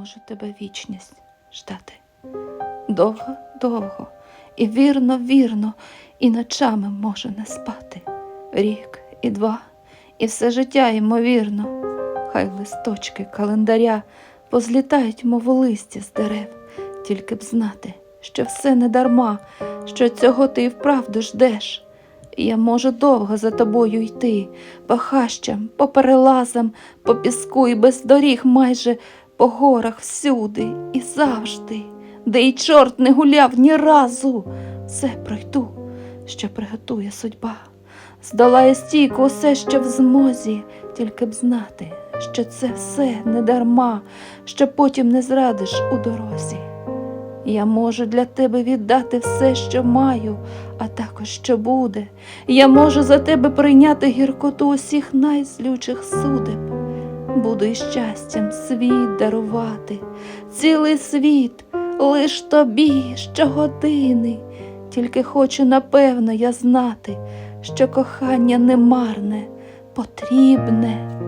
можу тебе вічність ждати. Довго, довго, і вірно, вірно, і ночами можу не спати. Рік і два, і все життя ймовірно. Хай листочки календаря позлітають, мов листя з дерев, тільки б знати, що все не дарма, що цього ти і вправду ждеш. Я можу довго за тобою йти, по хащам, по перелазам, по піску і без доріг майже по горах всюди і завжди, де й чорт не гуляв ні разу, все пройду, що приготує судьба. Здолає стійко усе, що в змозі, тільки б знати, що це все не дарма, що потім не зрадиш у дорозі. Я можу для тебе віддати все, що маю, а також що буде. Я можу за тебе прийняти гіркоту усіх найзлючих судеб. Буду і щастям світ дарувати, цілий світ лиш тобі щогодини. Тільки хочу напевно я знати, що кохання не марне, потрібне.